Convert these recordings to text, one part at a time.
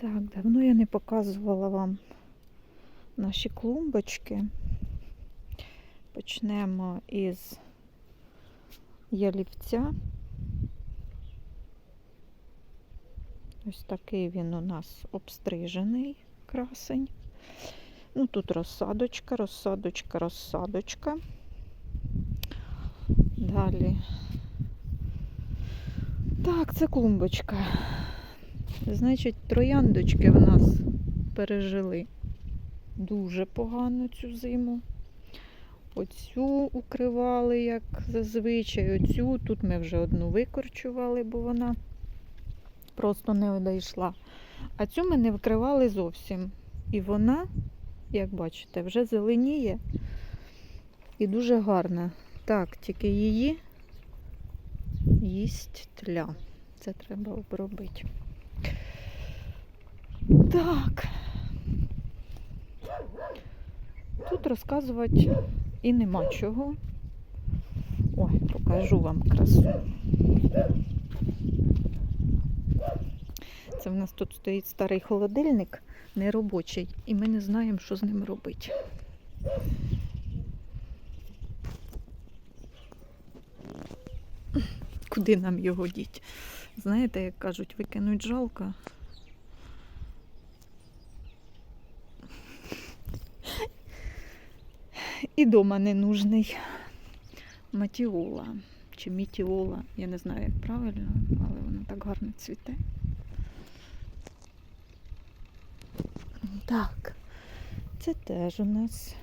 Так, давно я не показувала вам наші клумбочки. Почнемо із ялівця. Ось такий він у нас обстрижений красень. Ну, тут розсадочка, розсадочка, розсадочка. Далі. Так, це клумбочка. Значить, трояндочки в нас пережили дуже погано цю зиму. Оцю укривали, як зазвичай, оцю. Тут ми вже одну викорчували, бо вона просто не одійшла. А цю ми не вкривали зовсім. І вона, як бачите, вже зеленіє і дуже гарна. Так, тільки її їсть тля. Це треба обробити. Так. Тут розказувати і нема чого. Ой, покажу вам красу. Це в нас тут стоїть старий холодильник, неробочий, і ми не знаємо, що з ним робити. Куди нам його діть? Знаєте, як кажуть, викинуть жалко. І дома не нужний. Матіола чи мітіола, я не знаю, як правильно, але вона так гарно цвіте. Так, це теж у нас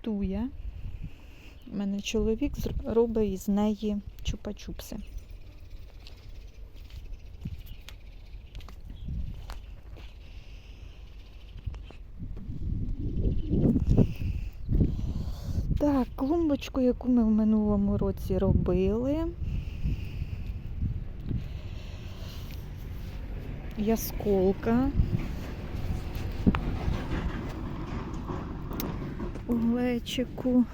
туя. У мене чоловік робить із неї чупа-чупси. Так, яку ми в минулому році робили. Ясколка. У глечику.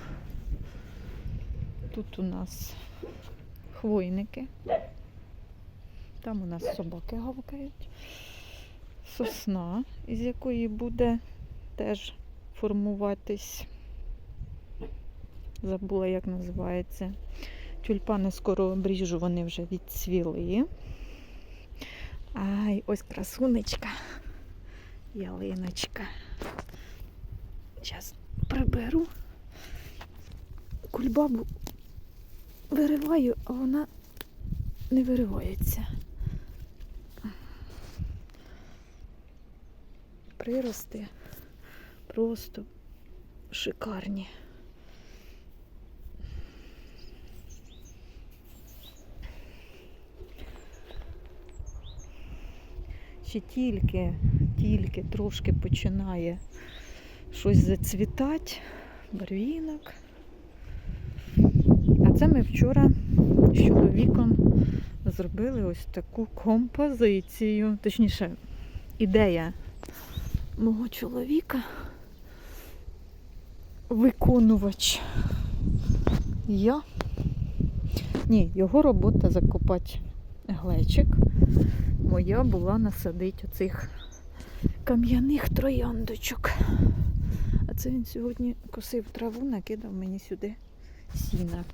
Тут у нас хвойники. Там у нас собаки гавкають. Сосна, із якої буде теж формуватись. Забула, як називається. Тюльпани скоро обріжу, вони вже відцвіли. Ай, ось красунечка. Ялиночка. Зараз приберу. Кульбабу вириваю, а вона не виривається. Прирости просто шикарні. Ще тільки, тільки трошки починає щось зацвітати, барвінок. А це ми вчора з чоловіком зробили ось таку композицію. Точніше, ідея мого чоловіка виконувач. Я. Ні, його робота закопати глечик. Моя була насадити оцих кам'яних трояндочок. А це він сьогодні косив траву, накидав мені сюди сіна.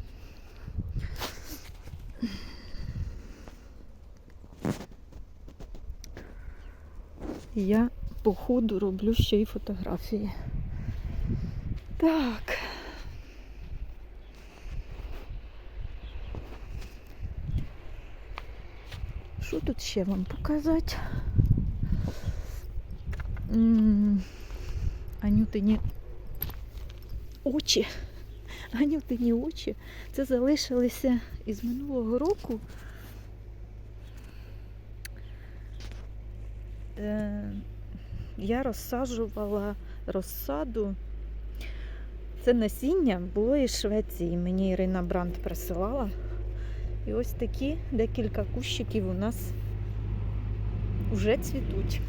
Я по ходу роблю ще й фотографії. Так. Що тут ще вам показати? Анютині очі. Анютині очі. Це залишилися із минулого року. Е, я розсаджувала розсаду. Це насіння було із Швеції. Мені Ірина Бранд присилала. І ось такі декілька кущиків у нас вже цвітуть.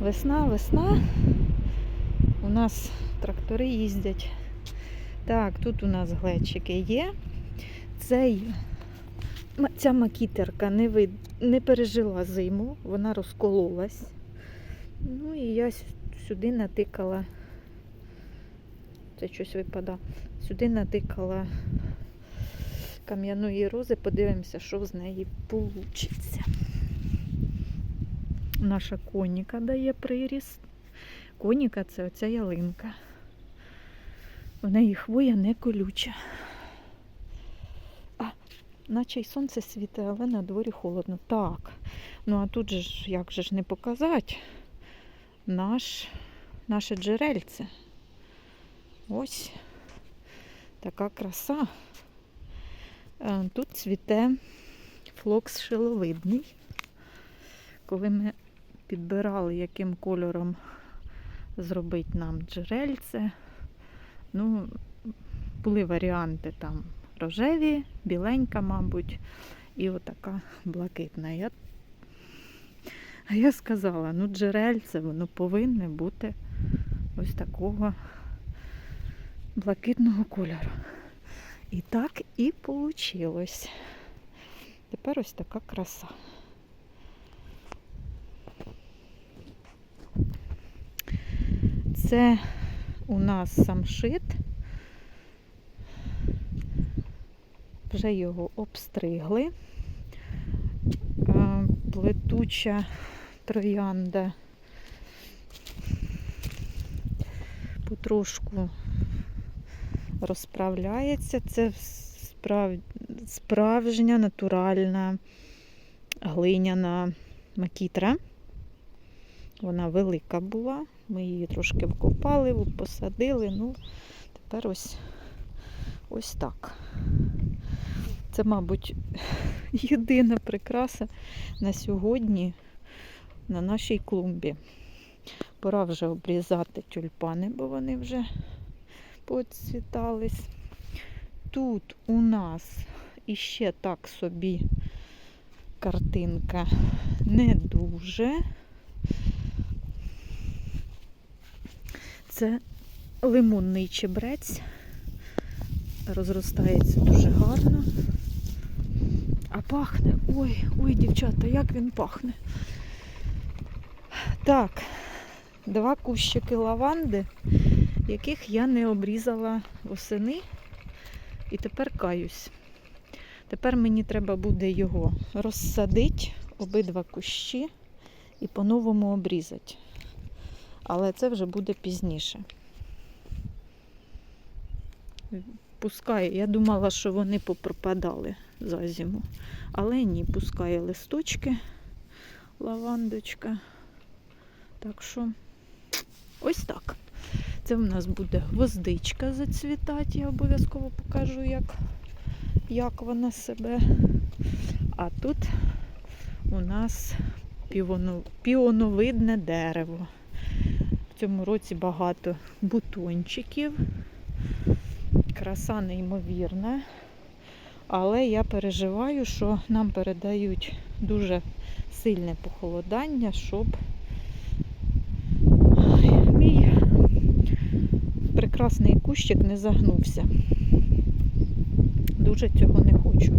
Весна, весна. У нас трактори їздять. Так, тут у нас глечики є. Цей ця макітерка не, вид... не пережила зиму, вона розкололась. Ну і я сюди натикала. Це щось випада. Сюди натикала кам'яної рози, подивимося, що з неї вийде. Наша коніка дає приріст. Коніка це оця ялинка. В неї хвоя не колюча. А, наче й сонце світить, але на дворі холодно. Так. Ну а тут же ж, як же ж не показати наш, наше джерельце. Ось така краса. Е, Тут цвіте флокс шиловидний. Коли ми підбирали, яким кольором зробити нам джерельце, ну, були варіанти там рожеві, біленька, мабуть, і отака блакитна. Я... А я сказала, ну джерельце, воно повинне бути ось такого блакитного кольору. І так і вийшло. Тепер ось така краса. Це у нас самшит. Вже його обстригли. Плетуча троянда потрошку розправляється. Це справ... справжня натуральна глиняна макітра. Вона велика була. Ми її трошки вкопали, посадили. Ну, тепер ось, ось так. Це, мабуть, єдина прикраса на сьогодні на нашій клумбі. Пора вже обрізати тюльпани, бо вони вже поцвітались. Тут у нас іще так собі картинка не дуже. Це лимонний чебрець. Розростається дуже гарно. А пахне. Ой, ой, дівчата, як він пахне. Так, два кущики лаванди, яких я не обрізала восени. І тепер каюсь. Тепер мені треба буде його розсадити, обидва кущі, і по-новому обрізати. Але це вже буде пізніше. Пускай, я думала, що вони попропадали за зиму. Але ні, пускає листочки, лавандочка. Так що ось так. Це в нас буде гвоздичка зацвітати. Я обов'язково покажу, як, як вона себе. А тут у нас піоно, піоновидне дерево. В цьому році багато бутончиків. Краса неймовірна. Але я переживаю, що нам передають дуже сильне похолодання, щоб прекрасний кущик не загнувся. Дуже цього не хочу.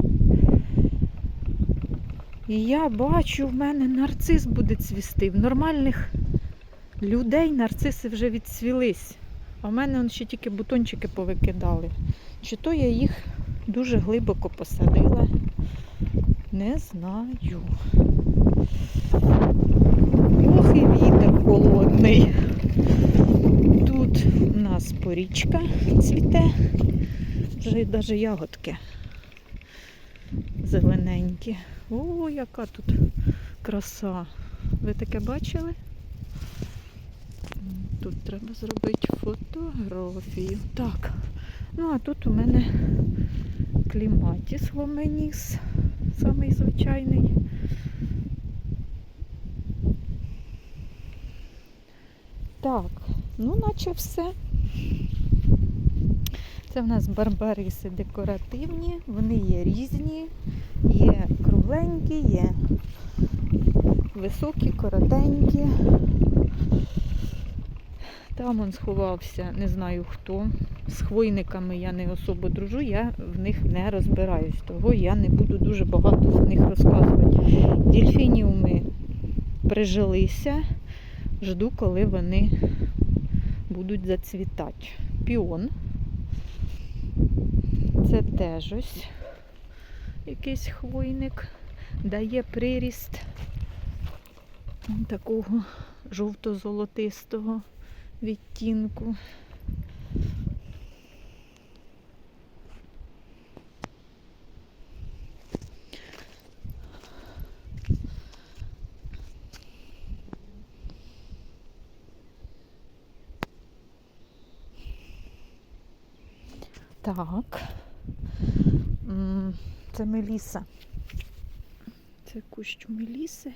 І я бачу, в мене нарцис буде цвісти. В нормальних людей нарциси вже відцвілись. А в мене ще тільки бутончики повикидали. Чи то я їх дуже глибоко посадила? Не знаю. Ох, і вітер холодний. Нас порічка цвіте, вже навіть ягодки зелененькі. О, яка тут краса. Ви таке бачили? Тут треба зробити фотографію. Так, ну а тут у мене кліматіс ломеніс, самий звичайний. Так, ну наче все. Це в нас барбариси декоративні, вони є різні, є кругленькі, є високі, коротенькі. Там он сховався, не знаю хто. З хвойниками я не особо дружу, я в них не розбираюсь, того я не буду дуже багато за них розказувати. Дельфініуми прижилися, жду, коли вони будуть зацвітати. Піон. Це теж ось якийсь хвойник, дає приріст такого жовто-золотистого відтінку. Так. Це меліса. Це кущ меліси.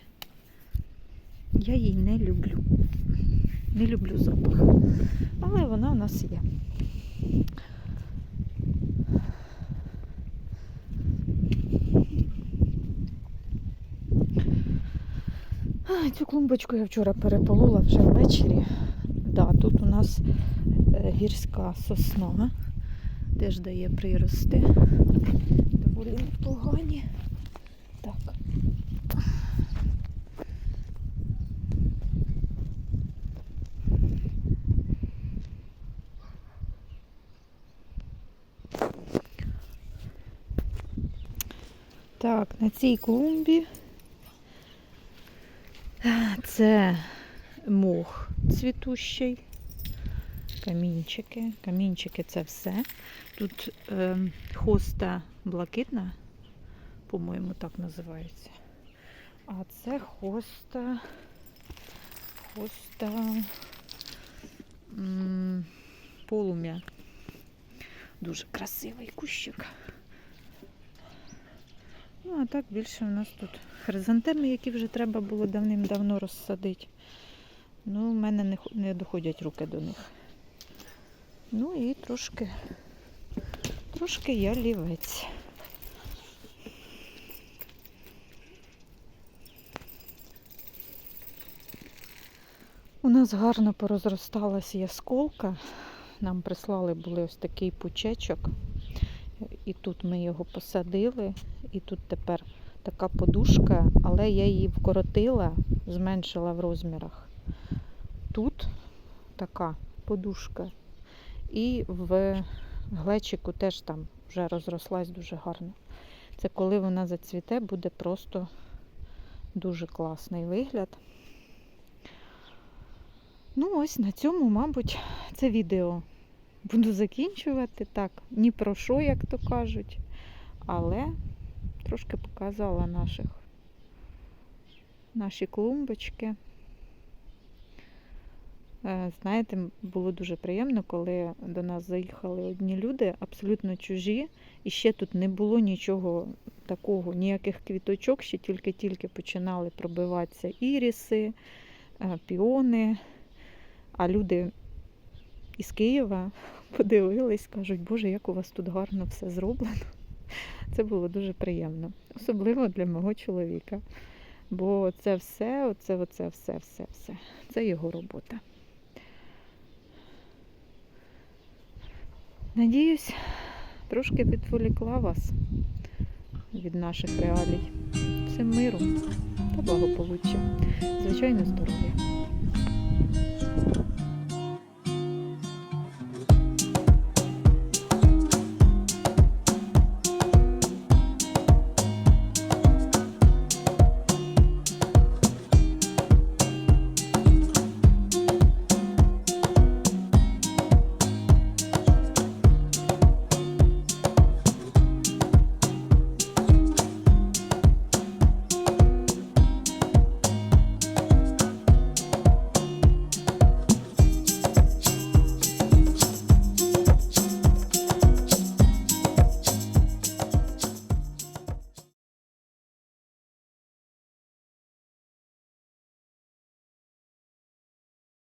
Я її не люблю. Не люблю запах. Але вона у нас є. Цю клумбочку я вчора переполола вже ввечері. Да, тут у нас е, гірська сосна. Теж дає прирости. Доволі непогані. Так. Так, на цій клумбі це мох цвітущий, камінчики. Камінчики це все. Тут е, хоста блакитна, по-моєму, так називається. А це хоста, хоста полум'я. Дуже красивий кущик. Ну, а так більше у нас тут хризантеми, які вже треба було давним-давно розсадити. Ну, в мене не, не доходять руки до них. Ну і трошки, трошки я лівець. У нас гарно порозросталась ясколка. Нам прислали були ось такий пучечок. І тут ми його посадили. І тут тепер така подушка, але я її вкоротила, зменшила в розмірах. Тут така подушка. І в глечику теж там вже розрослась дуже гарно. Це коли вона зацвіте, буде просто дуже класний вигляд. Ну, ось на цьому, мабуть, це відео буду закінчувати. Так, ні про що, як то кажуть. Але трошки показала наших, наші клумбочки. Е, Знаєте, було дуже приємно, коли до нас заїхали одні люди, абсолютно чужі, і ще тут не було нічого такого, ніяких квіточок, ще тільки-тільки починали пробиватися іріси, е, піони. А люди із Києва подивились, кажуть, Боже, як у вас тут гарно все зроблено. Це було дуже приємно, особливо для мого чоловіка. Бо це все, оце, оце, все, все, все. Це його робота. Надіюсь, трошки відволікла вас від наших реалій. Всім миром та благополуччя. Звичайно, здоров'я.